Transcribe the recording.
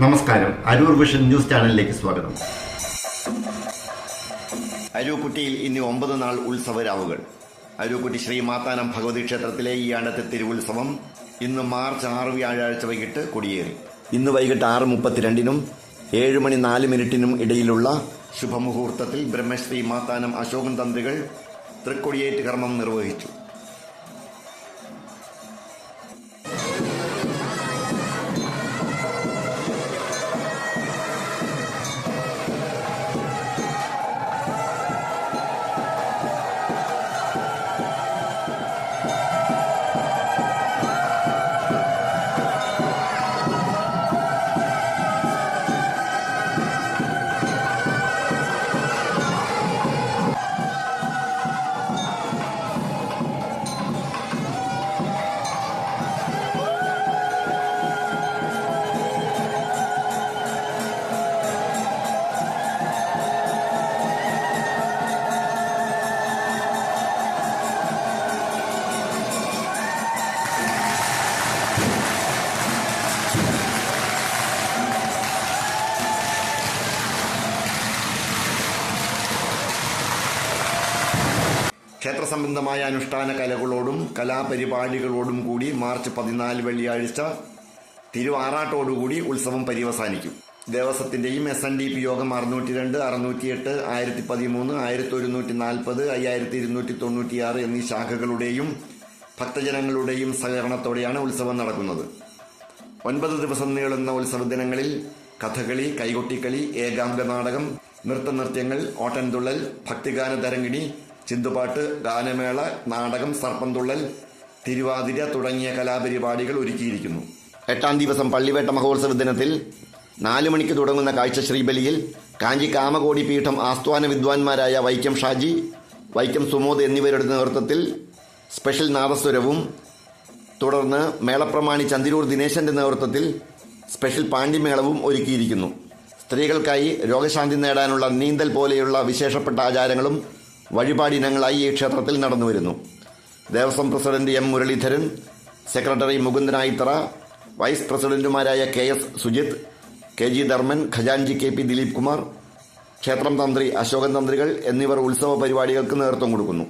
നമസ്കാരം. Aroor vision news ചാനലിലേക്ക് സ്വാഗതം. അരൂക്കുട്ടിയിൽ ഇനി ഒമ്പത് നാൾ ഉത്സവരാവുകൾ. അരൂക്കുട്ടി ശ്രീ മാത്താനം ഭഗവതി ക്ഷേത്രത്തിലെ ഈ ആണ്ടത്തെ തിരുവുത്സവം ഇന്ന് മാർച്ച് ആറ് വ്യാഴാഴ്ച വൈകിട്ട് കൊടിയേറി. ഇന്ന് വൈകിട്ട് ആറ് മുപ്പത്തിരണ്ടിനും ഏഴ് മണി നാല് മിനിറ്റിനും ഇടയിലുള്ള ശുഭമുഹൂർത്തത്തിൽ ബ്രഹ്മശ്രീ മാത്താനം അശോകൻ തന്ത്രികൾ തൃക്കൊടിയേറ്റ് കർമ്മം നിർവഹിച്ചു. ക്ഷേത്രസംബന്ധമായ അനുഷ്ഠാന കലകളോടും കലാപരിപാടികളോടും കൂടി മാർച്ച് പതിനാല് വെള്ളിയാഴ്ച തിരുവാറാട്ടോടുകൂടി ഉത്സവം പര്യവസാനിക്കും. ദേവസ്വത്തിന്റെയും എസ് എൻ ഡി പി യോഗം അറുന്നൂറ്റി രണ്ട് അറുന്നൂറ്റി എട്ട് ആയിരത്തി പതിമൂന്ന് ആയിരത്തി ഒരുന്നൂറ്റി നാൽപ്പത് അയ്യായിരത്തി ഇരുന്നൂറ്റി തൊണ്ണൂറ്റിയാറ് എന്നീ ശാഖകളുടെയും ഭക്തജനങ്ങളുടെയും സഹകരണത്തോടെയാണ് ഉത്സവം നടക്കുന്നത്. ഒൻപത് ദിവസം നീളുന്ന ഉത്സവ ദിനങ്ങളിൽ കഥകളി കൈകൊട്ടിക്കളി ഏകാംഗ നാടകം നൃത്തനൃത്യങ്ങൾ ഓട്ടൻതുള്ളൽ ഭക്തിഗാന തരംഗിണി ചിന്തുപാട്ട് ഗാനമേള നാടകം സർപ്പന്തുള്ളൽ തിരുവാതിര തുടങ്ങിയ കലാപരിപാടികൾ ഒരുക്കിയിരിക്കുന്നു. എട്ടാം ദിവസം പള്ളിവേട്ട മഹോത്സവ ദിനത്തിൽ നാലു മണിക്ക് തുടങ്ങുന്ന കാഴ്ച ശ്രീബലിയിൽ കാഞ്ചി കാമകോടി പീഠം ആസ്ഥാന വിദ്വാൻമാരായ വൈക്കം ഷാജി വൈക്കം സുമോദ് എന്നിവരുടെ നേതൃത്വത്തിൽ സ്പെഷ്യൽ നാദസ്വരവും തുടർന്ന് മേളപ്രമാണി ചന്ദിരൂർ ദിനേശന്റെ നേതൃത്വത്തിൽ സ്പെഷ്യൽ പാണ്ഡിമേളവും ഒരുക്കിയിരിക്കുന്നു. സ്ത്രീകൾക്കായി രോഗശാന്തി നേടാനുള്ള നീന്തൽ പോലെയുള്ള വിശേഷപ്പെട്ട ആചാരങ്ങളും വഴിപാടിനങ്ങളായി ഈ ക്ഷേത്രത്തിൽ നടന്നുവരുന്നു. Devaswom president M Muraleedharan secretary Mukundan മുകുന്ദനായിത്തറ vice പ്രസിഡന്റുമാരായ K S Sujith K G Dharman ഖജാൻജി K P Dileep Kumar ക്ഷേത്രം തന്ത്രി അശോകൻ തന്ത്രികൾ എന്നിവർ ഉത്സവ പരിപാടികൾക്ക് നേതൃത്വം കൊടുക്കുന്നു.